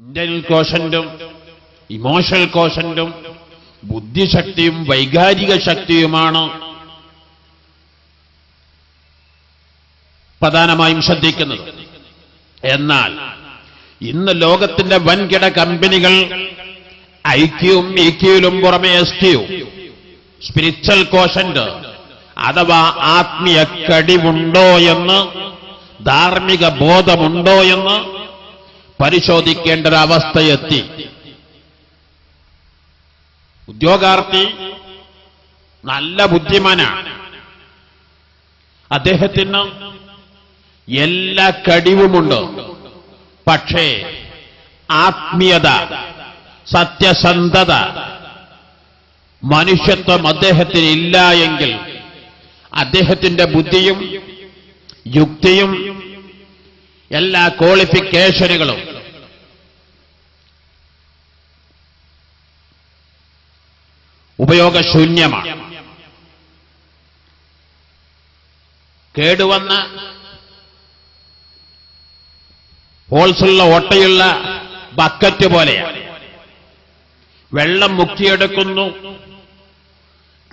Internal കോഷന്റും emotional കോഷന്റും ബുദ്ധിശക്തിയും വൈകാരിക ശക്തിയുമാണ്. പ്രധാനമായും ശ്രദ്ധിക്കുന്നത്. എന്നാൽ ഇന്ന് ലോകത്തിന്റെ വൻകിട കമ്പനികൾ ഐക്യവും ഇക്യയിലും പുറമെ എസ് ക്യു സ്പിരിച്വൽ കോഷന്റ് അഥവാ ആത്മീയ കഴിവുണ്ടോ എന്ന് ധാർമ്മിക ബോധമുണ്ടോ എന്ന് പരിശോധിക്കേണ്ട ഒരു അവസ്ഥയെത്തി ഉദ്യോഗാർത്ഥി നല്ല ബുദ്ധിമാനാണ് അദ്ദേഹത്തിന് എല്ലാ കഴിവുമുണ്ട്. പക്ഷേ ആത്മീയത സത്യസന്ധത മനുഷ്യത്വം അദ്ദേഹത്തിന് ഇല്ല എങ്കിൽ അദ്ദേഹത്തിന്റെ ബുദ്ധിയും യുക്തിയും എല്ലാ ക്വാളിഫിക്കേഷനുകളും ഉപയോഗശൂന്യമാണ്. കേടുവന്ന ഹോൾസുള്ള ഓട്ടയുള്ള ബക്കറ്റ് പോലെയാണ് വെള്ളം മുക്കിയെടുക്കുന്നു.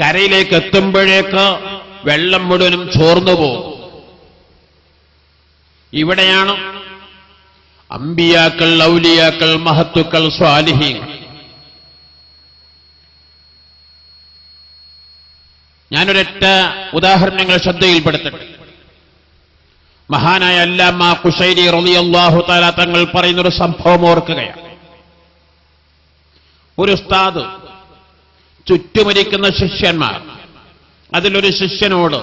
കരയിലേക്ക് എത്തുമ്പോഴേക്ക് വെള്ളം മുഴുവനും ചോർന്നു പോകും. ഇവിടെയാണ് അമ്പിയാക്കൾ ഔലിയാക്കൾ മഹത്തുക്കൾ സ്വാലിഹീങ്ങൾ. ഞാനൊരൊറ്റ ഉദാഹരണങ്ങൾ ശ്രദ്ധയിൽപ്പെടുത്തട്ടെ. മഹാനായ അല്ലാമ കുശൈരി റളിയല്ലാഹു താല തങ്ങൾ പറയുന്നൊരു സംഭവം ഓർക്കുകയാണ്. ഒരു ഉസ്താദ് ചുറ്റുമരിക്കുന്ന ശിഷ്യന്മാർ അതിലൊരു ശിഷ്യനോട്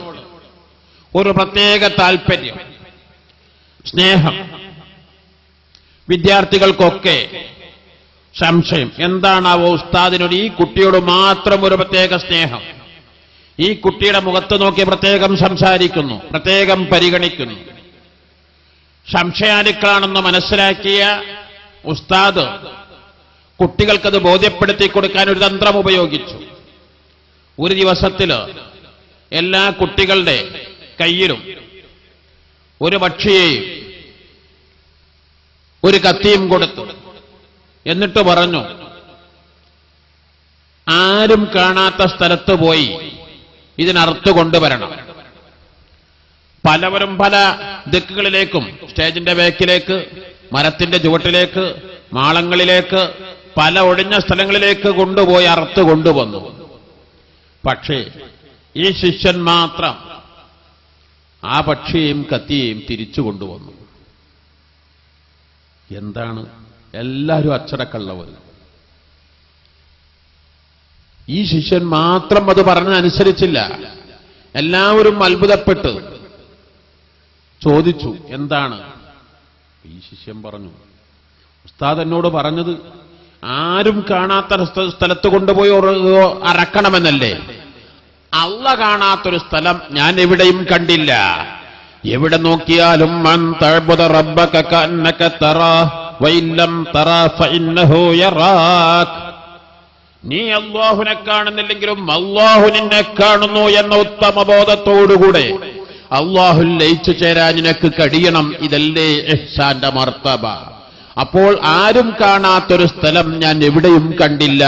ഒരു പ്രത്യേക താൽപ്പര്യം സ്നേഹം വിദ്യാർത്ഥികൾക്കൊക്കെ സംശയം. എന്താണാവോ ഉസ്താദിനോട് ഈ കുട്ടിയോട് മാത്രം ഒരു പ്രത്യേക സ്നേഹം? ഈ കുട്ടിയുടെ മുഖത്ത് നോക്കി പ്രത്യേകം സംസാരിക്കുന്നു പ്രത്യേകം പരിഗണിക്കുന്നു. സംശയാനുക്കളാണെന്ന് മനസ്സിലാക്കിയ ഉസ്താദ് കുട്ടികൾക്കത് ബോധ്യപ്പെടുത്തി കൊടുക്കാൻ ഒരു തന്ത്രം ഉപയോഗിച്ചു. ഒരു ദിവസത്തിൽ എല്ലാ കുട്ടികളുടെ കയ്യിലും ഒരു പക്ഷിയെയും ഒരു കത്തിയും കൊടുത്തു. എന്നിട്ട് പറഞ്ഞു ആരും കാണാത്ത സ്ഥലത്ത് പോയി ഇതിനറുത്ത് കൊണ്ടുവരണം. പലവരും പല ദിക്കുകളിലേക്കും സ്റ്റേജിന്റെ ബേക്കിലേക്ക് മരത്തിന്റെ ചുവട്ടിലേക്ക് മാളങ്ങളിലേക്ക് പല ഒഴിഞ്ഞ സ്ഥലങ്ങളിലേക്ക് കൊണ്ടുപോയി അറുത്ത് കൊണ്ടുവന്നു. പക്ഷേ ഈ ശിഷ്യൻ മാത്രം ആ പക്ഷിയെയും കത്തിയെയും തിരിച്ചു കൊണ്ടുവന്നു. എന്താണ്? എല്ലാവരും അച്ചടക്കള്ളവർ ഈ ശിഷ്യൻ മാത്രം അത് പറഞ്ഞനുസരിച്ചില്ല എല്ലാവരും അത്ഭുതപ്പെട്ട്. ചോദിച്ചു എന്താണ്? ഈ ശിഷ്യൻ പറഞ്ഞു ഉസ്താദ് എന്നോട് പറഞ്ഞത് ആരും കാണാത്ത സ്ഥലത്ത് കൊണ്ടുപോയി അറക്കണമെന്നല്ലേ? അള്ള കാണാത്തൊരു സ്ഥലം ഞാൻ എവിടെയും കണ്ടില്ല. എവിടെ നോക്കിയാലും മൻ തറ വഇല്ലം തറാ ഫഇന്നഹു യറാക്. നീ അള്ളാഹുനെ കാണുന്നില്ലെങ്കിലും അള്ളാഹു നിന്നെ കാണുന്നു എന്ന ഉത്തമ ബോധത്തോടുകൂടെ അള്ളാഹു ലയിച്ചു ചേരാൻ നിനക്ക് കഴിയണം. ഇതല്ലേ എഹ്സാന്റെ മർത്തബ. അപ്പോൾ ആരും കാണാത്തൊരു സ്ഥലം ഞാൻ എവിടെയും കണ്ടില്ല.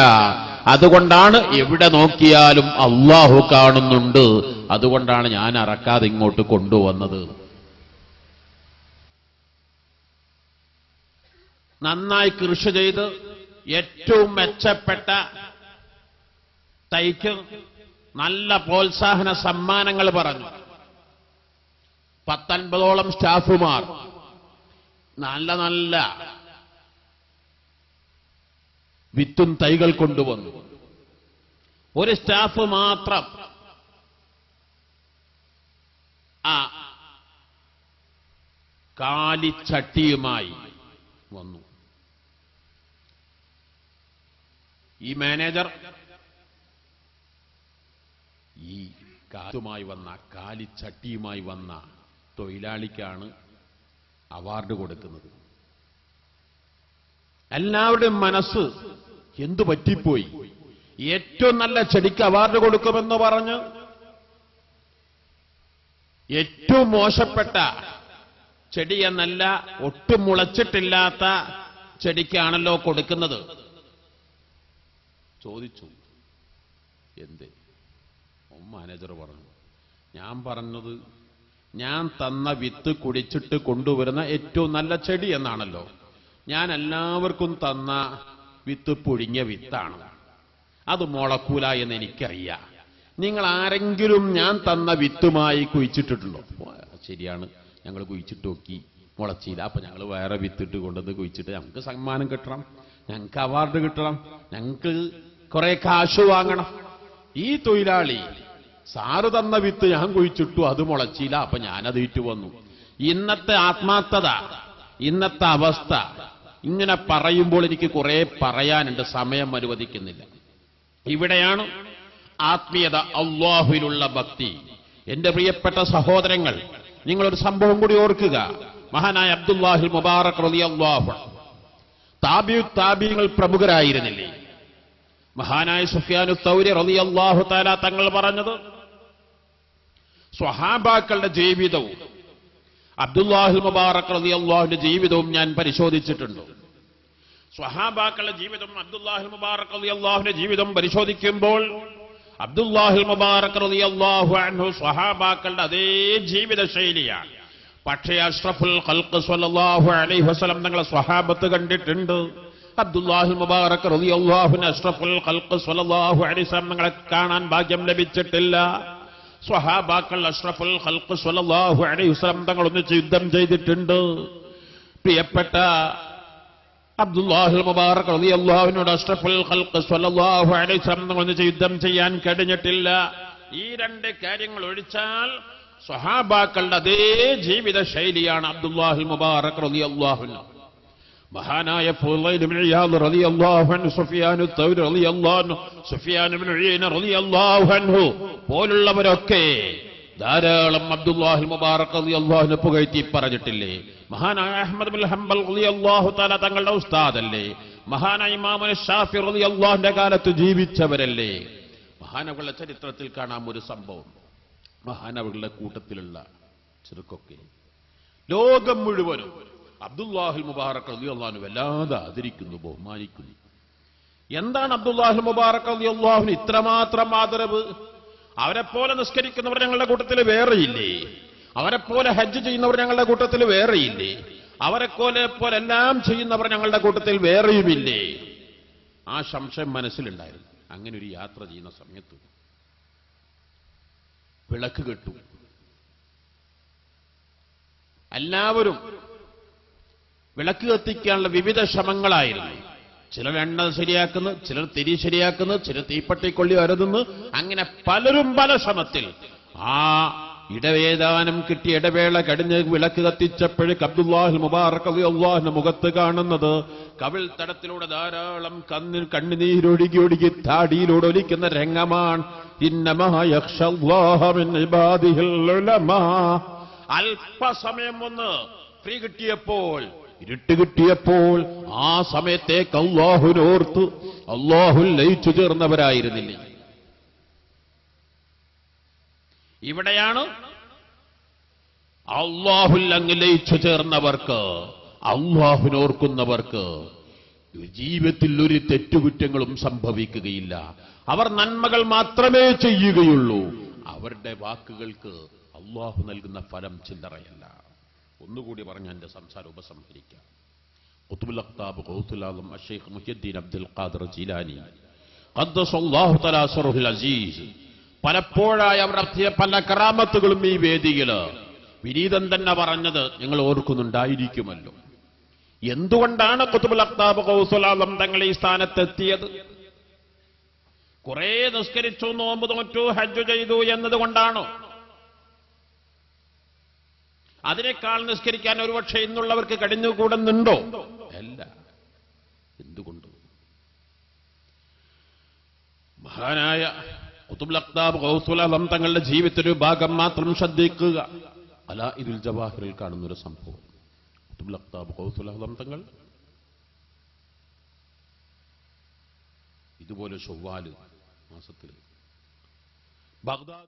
അതുകൊണ്ടാണ് എവിടെ നോക്കിയാലും അള്ളാഹു കാണുന്നുണ്ട്. അതുകൊണ്ടാണ് ഞാൻ അറക്കാതെ ഇങ്ങോട്ട് കൊണ്ടുവന്നത്. നന്നായി കൃഷി ചെയ്ത് ഏറ്റവും മെച്ചപ്പെട്ട തൈക്ക് നല്ല പ്രോത്സാഹന സമ്മാനങ്ങൾ പറഞ്ഞു. പത്തൊൻപതോളം സ്റ്റാഫുമാർ. നല്ല നല്ല വിത്തും തൈകൾ കൊണ്ടുവന്നു. ഒരു സ്റ്റാഫ് മാത്രം. ആ കാലിച്ചട്ടിയുമായി വന്നു. ഈ മാനേജർ ഈ കാറ്റുമായി വന്ന കാലിച്ചട്ടിയുമായി വന്ന തൊഴിലാളിക്കാണ് അവാർഡ് കൊടുക്കുന്നത്. എല്ലാവരുടെയും മനസ്സ് എന്തു പറ്റിപ്പോയി? ഏറ്റവും നല്ല ചെടിക്ക് അവാർഡ് കൊടുക്കുമെന്ന് പറഞ്ഞ് ഏറ്റവും മോശപ്പെട്ട ചെടി എന്നല്ല ഒട്ടും മുളച്ചിട്ടില്ലാത്ത ചെടിക്കാണല്ലോ കൊടുക്കുന്നത്. ചോദിച്ചു എന്ത്? മാനേജർ പറഞ്ഞു. ഞാൻ പറഞ്ഞത് ഞാൻ തന്ന വിത്ത് കുടിച്ചിട്ട് കൊണ്ടുവരുന്ന ഏറ്റവും നല്ല ചെടി എന്നാണല്ലോ. ഞാൻ എല്ലാവർക്കും തന്ന വിത്ത് പുഴിഞ്ഞ വിത്താണ്. അത് മുളക്കൂല എന്ന് എനിക്കറിയാം. നിങ്ങൾ ആരെങ്കിലും ഞാൻ തന്ന വിത്തുമായി കുഴിച്ചിട്ടിട്ടുണ്ടോ? ശരിയാണ്. ഞങ്ങൾ കുഴിച്ചിട്ട് നോക്കി. മുളച്ചില്ല. അപ്പൊ ഞങ്ങൾ വേറെ വിത്തിട്ട് കൊണ്ടുവന്ന് കുഴിച്ചിട്ട് ഞങ്ങൾക്ക് സമ്മാനം കിട്ടണം. ഞങ്ങൾക്ക് അവാർഡ് കിട്ടണം. ഞങ്ങൾക്ക് കുറെ കാശ് വാങ്ങണം. ഈ തൊഴിലാളി സാറ് തന്ന വിത്ത് ഞാൻ കുഴിച്ചിട്ടു അത് മുളച്ചില്ല. അപ്പൊ ഞാനത് ഇറ്റു വന്നു ഇന്നത്തെ ആത്മാർത്ഥത ഇന്നത്തെ അവസ്ഥ ഇങ്ങനെ പറയുമ്പോൾ എനിക്ക് കുറെ പറയാനുണ്ട് സമയം അനുവദിക്കുന്നില്ല. ഇവിടെയാണ് ആത്മീയത അള്ളാഹുവിലുള്ള ഭക്തി. എന്റെ പ്രിയപ്പെട്ട സഹോദരങ്ങൾ നിങ്ങളൊരു സംഭവം കൂടി ഓർക്കുക. മഹാനായ അബ്ദുല്ലാഹിൽ മുബാറക് റലി അള്ളാഹു താബിയു താബിയങ്ങൾ പ്രമുഖരായിരുന്നില്ലേ? മഹാനായ സുഫിയാനു തൗരി റളിയല്ലാഹു താല തങ്ങൾ പറഞ്ഞത് സ്വഹാബാക്കളുടെ ജീവിതവും അബ്ദുല്ലാഹുൽ മുബാറക് റലി അള്ളാഹുവിന്റെ ജീവിതവും ഞാൻ പരിശോധിച്ചിട്ടുണ്ട്. സ്വഹാബാക്കളുടെ ജീവിതം അബ്ദുല്ലാഹുൽ മുബാറക് റലി അള്ളാഹുവിന്റെ ജീവിതം പരിശോധിക്കുമ്പോൾ അബ്ദുല്ലാഹുൽ മുബാറക് അള്ളാഹു അൻഹു സ്വഹാബാക്കളുടെ അതേ ജീവിത ശൈലിയാണ് പക്ഷേ അഷ്റഫുൽ ഖൽഖ് സ്വല്ലല്ലാഹു അലൈഹി വസല്ലം തങ്ങളെ സ്വഹാബത്ത് കണ്ടിട്ടുണ്ട്. അബ്ദുല്ലാഹിൽ മുബാറക് റളിയല്ലാഹു അഷ്റഫുൽ ഖൽഖ് സ്വല്ലല്ലാഹു അലൈഹി വസല്ലം തങ്ങളെ കാണാൻ ഭാഗ്യം ലഭിച്ചിട്ടില്ല. സ്വഹാബാക്കൾ അഷ്റഫുൽ ഖൽഖ് സ്വല്ലല്ലാഹു അലൈഹി വസല്ലം തങ്ങൾ ഒന്നിച്ച് യുദ്ധം ചെയ്തിട്ടുണ്ട്. പ്രിയപ്പെട്ട അബ്ദുല്ലാഹുൽ മുബാറക് റളിയല്ലാഹുവിനോട് അഷ്റഫുൽ ഖൽഖ് സ്വല്ലല്ലാഹു അലൈഹി വസല്ലം തങ്ങൾ ഒന്നിച്ച് യുദ്ധം ചെയ്യാൻ കഴിഞ്ഞിട്ടില്ല. ഈ രണ്ട് കാര്യങ്ങൾ ഒഴിച്ചാൽ സ്വഹാബാക്കളുടെ അതേ ജീവിത ശൈലിയാണ് അബ്ദുല്ലാഹുൽ മുബാറക് റളിയല്ലാഹുവിന് മഹാനായ പോലുള്ളവരൊക്കെ ധാരാളം അബ്ദുല്ലാഹി മുബാറക് റളിയല്ലാഹുവിനെ പുകഴ്ത്തി പറഞ്ഞിട്ടില്ലേ? മഹാനായ അഹമ്മദ് ഹംബൽ തആല തങ്ങളുടെ ഉസ്താദല്ലേ? മഹാനായ ഇമാമൻ ഷാഫി റളിയല്ലാഹുവിന്റെ കാലത്ത് ജീവിച്ചവരല്ലേ? മഹാനവകളുടെ ചരിത്രത്തിൽ കാണാം ഒരു സംഭവം. മഹാനവകളുടെ കൂട്ടത്തിലുള്ള ചെറുക്കൊക്കെ ലോകം മുഴുവനും അബ്ദുല്ലാഹിൽ മുബാറക് അലി റളിയല്ലാഹു വല്ലാതെ ആദരിക്കുന്നു ബഹുമാനിക്കുന്നു. എന്താണ് അബ്ദുല്ലാഹിൽ മുബാറക് അലി അള്ളാഹുന് ഇത്രമാത്രം ആദരവ്? അവരെപ്പോലെ നിസ്കരിക്കുന്നവർ ഞങ്ങളുടെ കൂട്ടത്തിൽ വേറെയില്ലേ? അവരെപ്പോലെ ഹജ്ജ് ചെയ്യുന്നവർ ഞങ്ങളുടെ കൂട്ടത്തിൽ വേറെയില്ലേ? അവരെപ്പോലെ പോലെ എല്ലാം ചെയ്യുന്നവർ ഞങ്ങളുടെ കൂട്ടത്തിൽ വേറെയുമില്ലേ? ആ സംശയം മനസ്സിലുണ്ടായിരുന്നു. അങ്ങനെ ഒരു യാത്ര ചെയ്യുന്ന സമയത്ത് വിളക്ക് കെട്ടു. എല്ലാവരും വിളക്ക് കത്തിക്കാനുള്ള വിവിധ ശ്രമങ്ങളായിരുന്നു. ചിലർ എണ്ണ ശരിയാക്കുന്നു ചിലർ തിരി ശരിയാക്കുന്നു ചിലർ തീപ്പട്ടിക്കൊള്ളി വരുതുന്നു അങ്ങനെ പലരും പല ശ്രമത്തിൽ. ആ ഇടവേദാനം കിട്ടിയ ഇടവേള കടിഞ്ഞ് വിളക്ക് കത്തിച്ചപ്പോഴ് അബ്ദുല്ലാഹിൽ മുബാറക് അള്ളാഹിന്റെ മുഖത്ത് കാണുന്നത് കവിൾ തടത്തിലൂടെ ധാരാളം കണ്ണിൽ കണ്ണുനീരൊഴുകി ഒഴുകി താടിയിലൂടെ ഒലിക്കുന്ന രംഗമാണ്. അല്പസമയം ഒന്ന് ഫ്രീ കിട്ടിയപ്പോൾ ഇരുട്ട് കിട്ടിയപ്പോൾ ആ സമയത്തേക്ക് അള്ളാഹുനോർത്ത് അള്ളാഹുൽ ലയിച്ചു ചേർന്നവരായിരുന്നില്ല. ഇവിടെയാണ് അള്ളാഹുൽ അങ്ങ് ലയിച്ചു ചേർന്നവർക്ക് അള്ളാഹുനോർക്കുന്നവർക്ക് ജീവിതത്തിൽ ഒരു തെറ്റുകുറ്റങ്ങളും സംഭവിക്കുകയില്ല. അവർ നന്മകൾ മാത്രമേ ചെയ്യുകയുള്ളൂ. അവരുടെ വാക്കുകൾക്ക് അള്ളാഹു നൽകുന്ന ഫലം ചില്ലറയല്ല ഒന്നുകൂടി പറഞ്ഞ് എന്റെ സംസാരം ഉപസംഹരിക്കാം. ഖുത്ബുൽ അഖ്താബ് ആലം അഷേഖ് മുഹിയുദ്ദീൻ അബ്ദുൽ ഖാദർ ജീലാനി. അസീസ്. പലപ്പോഴായി അവർ നടത്തിയ പല കറാമത്തുകളും ഈ വേദിയിൽ വിനീതൻ തന്നെ പറഞ്ഞത് നിങ്ങൾ ഓർക്കുന്നുണ്ടായിരിക്കുമല്ലോ. എന്തുകൊണ്ടാണ് കുത്തുബുൽ അഖ്താബ് ആലം തങ്ങൾ ഈ സ്ഥാനത്തെത്തിയത്? കുറെ നിസ്കരിച്ചു നോമ്പ് നോറ്റു ഹജ്ജ് ചെയ്തു എന്നതുകൊണ്ടാണോ? അതിനേക്കാൾ നിസ്കരിക്കാൻ ഒരുപക്ഷെ ഇന്നുള്ളവർക്ക് കഴിഞ്ഞുകൂടുന്നുണ്ടോ? അല്ല. എന്തുകൊണ്ട്? മഹാനായ കുത്തുബ്ലക്താബ് അലം തങ്ങളുടെ ഒരു ഭാഗം മാത്രം ശ്രദ്ധിക്കുക. അല ഇതിൽ ജവാഹിറിൽ കാണുന്നൊരു സംഭവം. കുത്തുബ്ലക്താബ് ഗൗസുൽ തങ്ങൾ ഇതുപോലെ ചൊവ്വാൽ മാസത്തിൽ ബഗ്ദാദ്